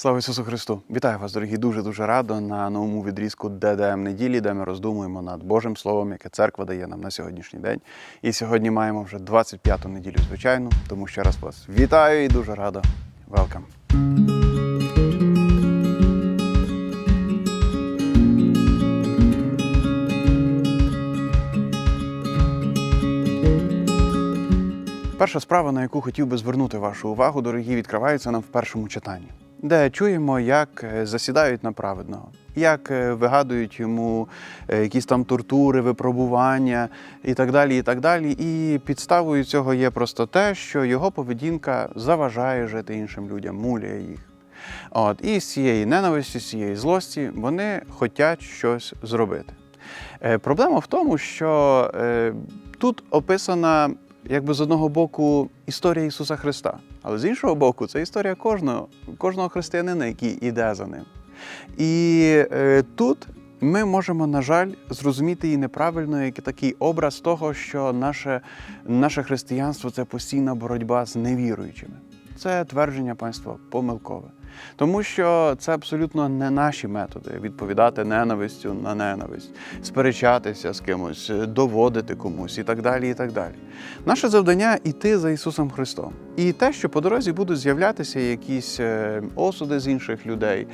Слава Ісусу Христу! Вітаю вас, дорогі, дуже дуже радо на новому відрізку ДДМ неділі, де ми роздумуємо над Божим Словом, яке церква дає нам на сьогоднішній день. І сьогодні маємо вже 25-ту неділю, звичайно. Тому ще раз вас вітаю і дуже радо. Welcome! Перша справа, на яку хотів би звернути вашу увагу, дорогі, відкривається нам в першому читанні, де чуємо, як е, засідають на праведного, як е, вигадують йому е, якісь там тортури, випробування і так далі. І так далі. І підставою цього є просто те, що його поведінка заважає жити іншим людям, муляє їх. От, і з цієї ненависті, з цієї злості вони хочуть щось зробити. Проблема в тому, що тут описана якби з одного боку історія Ісуса Христа, але з іншого боку, це історія кожного, кожного християнина, який іде за ним. І е, тут ми можемо, на жаль, зрозуміти і неправильно, як такий образ того, що наше, наше християнство це постійна боротьба з невіруючими. Це твердження панства помилкове. Тому що це абсолютно не наші методи відповідати ненавистю на ненависть, сперечатися з кимось, доводити комусь і так далі. і так далі. Наше завдання іти за Ісусом Христом. І те, що по дорозі будуть з'являтися якісь е, осуди з інших людей,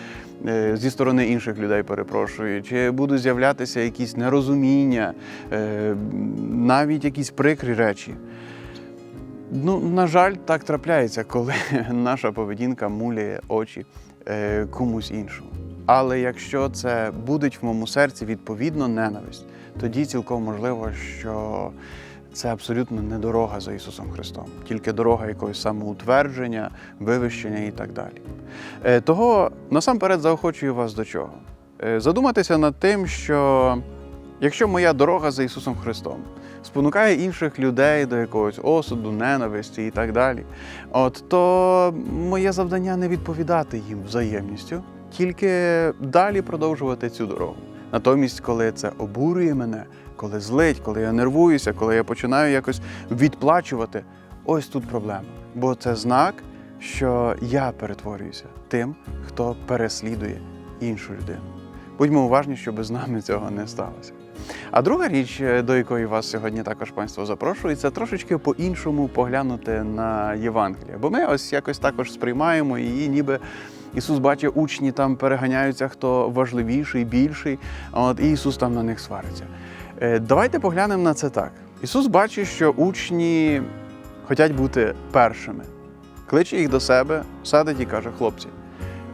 е, зі сторони інших людей, перепрошую, чи будуть з'являтися якісь нерозуміння, е, навіть якісь прикрі речі. Ну, на жаль, так трапляється, коли наша поведінка муляє очі е, комусь іншому. Але якщо це буде в моєму серці відповідно ненависть, тоді цілком можливо, що це абсолютно не дорога за Ісусом Христом, тільки дорога якогось самоутвердження, вивищення і так далі. Е, того насамперед заохочую вас до чого? Е, задуматися над тим, що якщо моя дорога за Ісусом Христом спонукає інших людей до якогось осуду, ненависті і так далі, от то моє завдання не відповідати їм взаємністю, тільки далі продовжувати цю дорогу. Натомість, коли це обурює мене, коли злить, коли я нервуюся, коли я починаю якось відплачувати, ось тут проблема. Бо це знак, що я перетворююся тим, хто переслідує іншу людину. Будьмо уважні, щоб з нами цього не сталося. А друга річ, е, до якої вас сьогодні також панство запрошую, це трошечки по-іншому поглянути на Євангеліє. Бо ми ось якось також сприймаємо її, ніби Ісус бачить, учні там переганяються, хто важливіший, більший, от і Ісус там на них свариться. Е, Давайте поглянемо на це так. Ісус бачить, що учні хочуть бути першими. Кличе їх до себе, садить і каже: хлопці,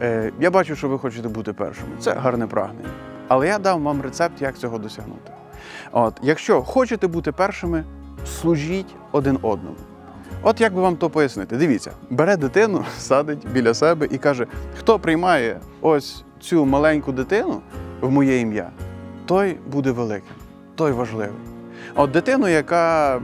е, я бачу, що ви хочете бути першими. Це гарне прагнення. Але я дам вам рецепт, як цього досягнути. От, якщо хочете бути першими, служіть один одному. От як би вам то пояснити? Дивіться, бере дитину, садить біля себе і каже: хто приймає ось цю маленьку дитину в моє ім'я, той буде великим, той важливий. От дитину, яка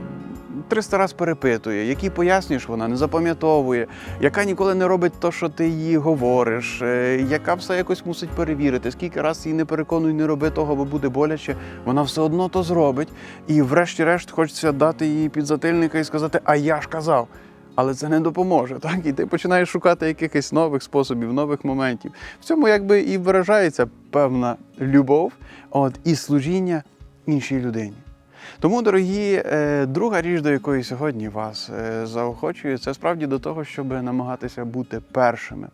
300 раз перепитує, якій пояснюєш, вона не запам'ятовує, яка ніколи не робить те, що ти їй говориш, е, яка все якось мусить перевірити. Скільки раз її не переконуй, не роби того, бо буде боляче, вона все одно то зробить. І врешті-решт хочеться дати їй підзатильника і сказати, а я ж казав. Але це не допоможе, так? І ти починаєш шукати якихось нових способів, нових моментів. В цьому якби і виражається певна любов от, і служіння іншій людині. Тому, дорогі, е, друга річ, до якої сьогодні вас е, заохочую, це справді до того, щоб намагатися бути першими.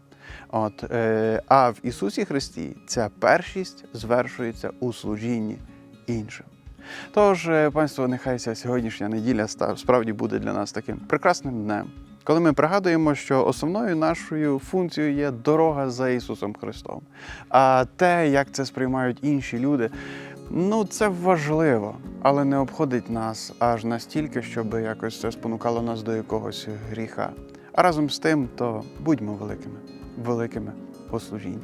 От, е, а в Ісусі Христі ця першість звершується у служінні іншим. Тож, панство, нехай ця сьогоднішня неділя справді буде для нас таким прекрасним днем, коли ми пригадуємо, що основною нашою функцією є дорога за Ісусом Христом. А те, як це сприймають інші люди, ну це важливо, але не обходить нас аж настільки, щоб якось це спонукало нас до якогось гріха. А разом з тим, то будьмо великими, великими у служінні.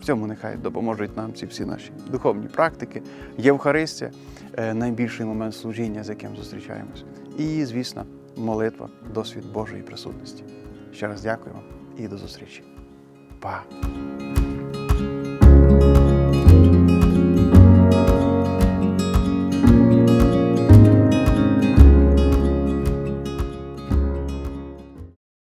В цьому нехай допоможуть нам ці всі наші духовні практики, Євхаристія е, найбільший момент служіння, з яким зустрічаємось. І, звісно, молитва, досвід Божої присутності. Ще раз дякую вам і до зустрічі. Па!